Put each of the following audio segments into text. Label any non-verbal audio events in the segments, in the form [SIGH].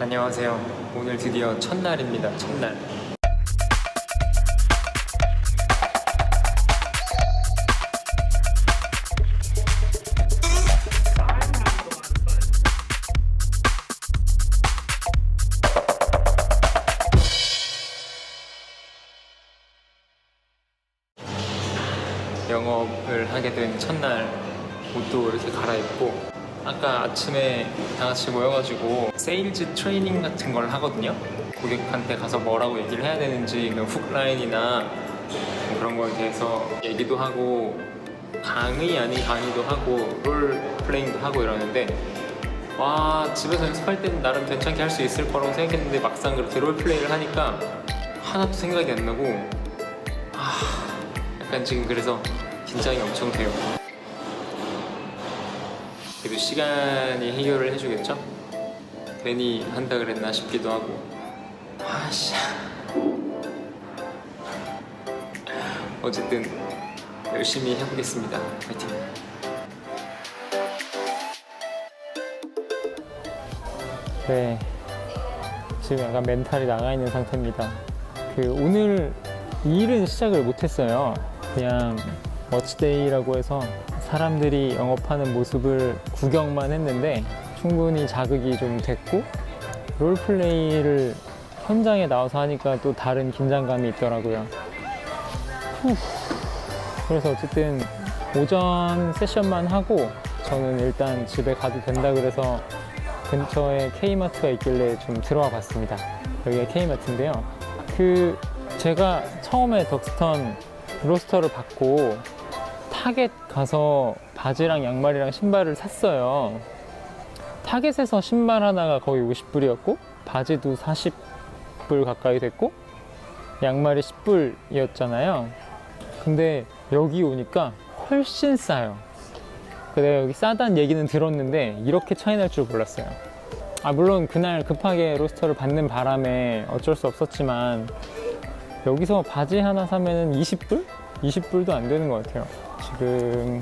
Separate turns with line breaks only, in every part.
안녕하세요. 오늘 드디어 첫날입니다. 첫날. 영업을 하게 된 첫날 옷도 이렇게 갈아입고 아까 아침에 다 같이 모여가지고 세일즈 트레이닝 같은 걸 하거든요 고객한테 가서 뭐라고 얘기를 해야 되는지 그훅 라인이나 뭐 그런 거에 대해서 얘기도 하고 강의 아닌 강의도 하고 롤 플레잉도 하고 이러는데 와 집에서 연습할 때는 나름 괜찮게 할 수 있을 거라고 생각했는데 막상 그렇게 롤 플레이를 하니까 하나도 생각이 안 나고 약간 지금 그래서 긴장이 엄청 돼요. 그래도 시간이 해결을 해주겠죠? 괜히 한다 그랬나 싶기도 하고. 아씨. 어쨌든 열심히 해보겠습니다. 파이팅. 네. 지금 약간 멘탈이 나가 있는 상태입니다. 그 오늘 일은 시작을 못했어요. 그냥 워치데이라고 해서 사람들이 영업하는 모습을 구경만 했는데 충분히 자극이 좀 됐고 롤플레이를 현장에 나와서 하니까 또 다른 긴장감이 있더라고요. 후. 그래서 어쨌든 오전 세션만 하고 저는 일단 집에 가도 된다 그래서 근처에 K마트가 있길래 좀 들어와 봤습니다. 여기가 K마트인데요. 그 제가 처음에 덕스턴 로스터를 받고 타겟 가서 바지랑 양말이랑 신발을 샀어요. 타겟에서 신발 하나가 거의 50불이었고 바지도 40불 가까이 됐고 양말이 10불이었잖아요. 근데 여기 오니까 훨씬 싸요. 그 내가 여기 싸다는 얘기는 들었는데 이렇게 차이 날 줄 몰랐어요. 아 물론 그날 급하게 로스터를 받는 바람에 어쩔 수 없었지만 여기서 바지 하나 사면은 20불? 20불도 안 되는 것 같아요. 지금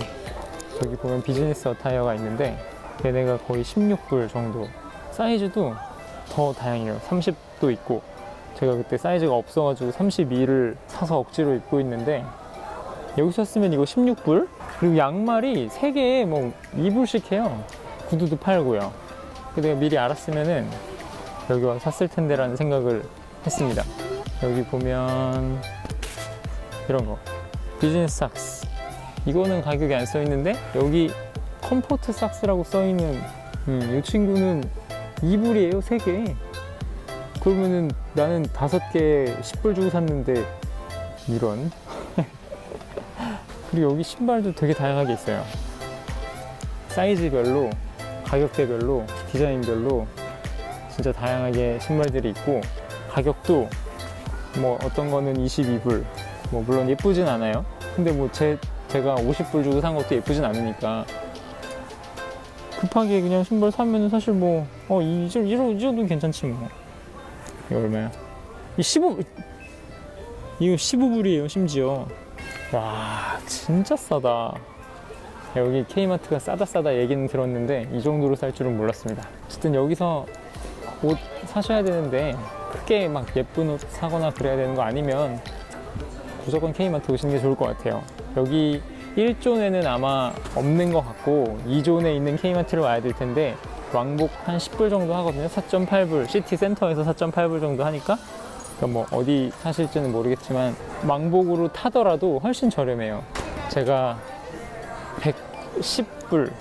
여기 보면 비즈니스 어타이어가 있는데 얘네가 거의 16불 정도. 사이즈도 더 다양해요. 30도 있고 제가 그때 사이즈가 없어가지고 32를 사서 억지로 입고 있는데 여기 샀으면 이거 16불? 그리고 양말이 3개에 뭐 2불씩 해요. 구두도 팔고요. 근데 미리 알았으면은 여기 와서 샀을 텐데 라는 생각을 했습니다. 여기 보면 이런 거 비즈니스 삭스 이거는 가격이 안 써 있는데 여기 컴포트 삭스라고 써 있는 음, 이 친구는 2불이에요 3개. 그러면은 나는 5개 10불 주고 샀는데 이런. [LAUGHS] 그리고 여기 신발도 되게 다양하게 있어요. 사이즈별로 가격대별로 디자인별로 진짜 다양하게 신발들이 있고 가격도 뭐 어떤 거는 22불. 뭐 물론 예쁘진 않아요. 근데 뭐 제, 제가 50불 주고 산 것도 예쁘진 않으니까. 급하게 그냥 신발 사면은 사실 뭐 어, 이, 정도- 이, 정도- 괜찮지 뭐. 이거 얼마야? 이 15, 이거 15불이에요 심지어. 와 진짜 싸다. 여기 K마트가 싸다 싸다 얘기는 들었는데 이 정도로 살 줄은 몰랐습니다. 어쨌든 여기서 옷 사셔야 되는데 크게 막 예쁜 옷 사거나 그래야 되는 거 아니면 무조건 K마트 오시는 게 좋을 것 같아요. 여기 1존에는 아마 없는 것 같고 2존에 있는 K마트를 와야 될 텐데 왕복 한 10불 정도 하거든요. 4.8불 시티 센터에서 4.8불 정도 하니까 그러니까 뭐 어디 사실지는 모르겠지만 왕복으로 타더라도 훨씬 저렴해요. 제가 110불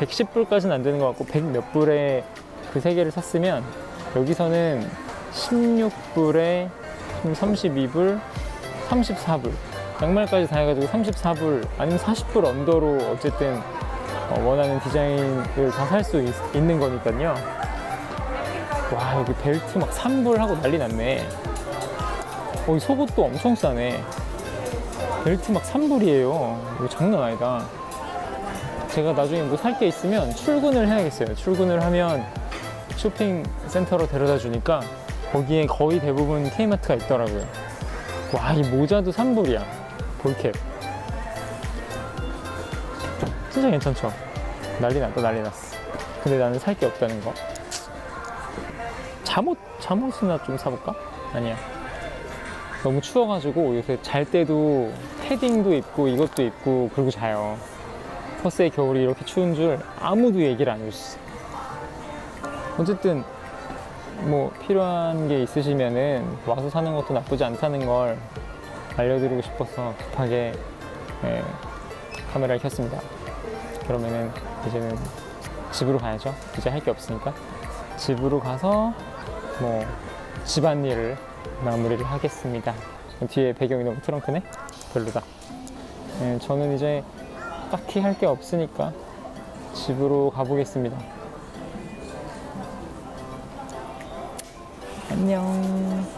110불까지는 안 되는 것 같고 100 몇 불에 그 세 개를 샀으면 여기서는 16불에 32불 34불 양말까지 다 해가지고 34불 아니면 40불 언더로 어쨌든 어, 원하는 디자인을 다 살 수 있는 거니까요. 와 여기 벨트 막 3불 하고 난리 났네. 어, 이 속옷도 엄청 싸네. 벨트 막 3불이에요. 이거 장난 아니다. 제가 나중에 뭐 살 게 있으면 출근을 해야겠어요. 출근을 하면 쇼핑 센터로 데려다 주니까 거기에 거의 대부분 K마트가 있더라고요. 와, 이 모자도 3불이야. 볼캡. 진짜 괜찮죠? 난리 났다, 난리 났어. 근데 나는 살 게 없다는 거. 잠옷 잠옷이나 좀 사볼까? 아니야. 너무 추워가지고 요새 잘 때도 패딩도 입고 이것도 입고 그러고 자요. 퍼스의 겨울이 이렇게 추운 줄 아무도 얘기를 안 해줬어. 어쨌든 뭐 필요한 게 있으시면은 와서 사는 것도 나쁘지 않다는 걸 알려드리고 싶어서 급하게 예, 카메라를 켰습니다. 그러면은 이제는 집으로 가야죠. 이제 할 게 없으니까 집으로 가서 뭐 집안일을 마무리를 하겠습니다. 뒤에 배경이 너무 트렁크네? 별로다. 예, 저는 이제 딱히 할 게 없으니까 집으로 가보겠습니다. 안녕.